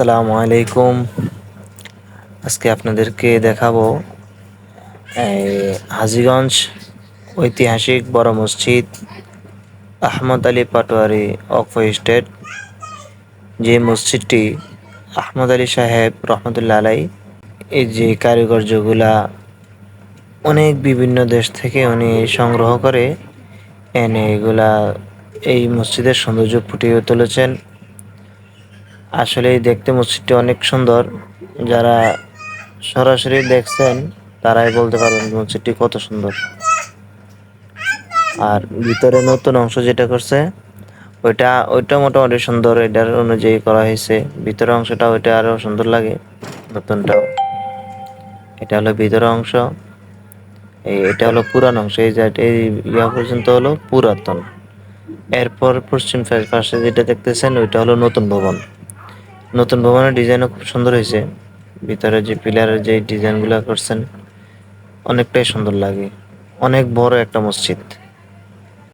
আসসালামু আলাইকুম। আজকে আপনাদেরকে দেখাবো হাজীগঞ্জ ঐতিহাসিক বড় মসজিদ আহমদ আলী পাটোয়ারি অক্ফ স্টেট, যে মসজিদটি আহমদ আলী সাহেব রহমতুল্লাহ আলাই, এই যে কারিগর্যগুলা অনেক বিভিন্ন দেশ থেকে উনি সংগ্রহ করে, এনে এগুলা এই মসজিদের সৌন্দর্য ফুটিয়ে তুলেছেন। আসলেই দেখতে মসজিদটি অনেক সুন্দর। যারা সরাসরি দেখছেন, তারাই বলতে পারবেন মসজিদটি কত সুন্দর। আর ভিতরে নতুন অংশ যেটা করছে, ওইটা ওইটা মোটামুটি সুন্দর, এটার অনুযায়ী করা হয়েছে। ভিতরের অংশটা ওইটা আরও সুন্দর লাগে, নতুনটাও। এটা হলো ভিতরের অংশ। এই, এটা হলো পুরান অংশ। এই যে, এই ইয়া পর্যন্ত হলো পুরাতন। এরপর পশ্চিম পাশে যেটা দেখতেছেন, ওইটা হলো নতুন ভবন। নতুন ভবনের ডিজাইনও খুব সুন্দর হয়েছে। ভিতরে যে পিলারের যে ডিজাইনগুলো করছেন, অনেকটাই সুন্দর লাগে। অনেক বড় একটা মসজিদ।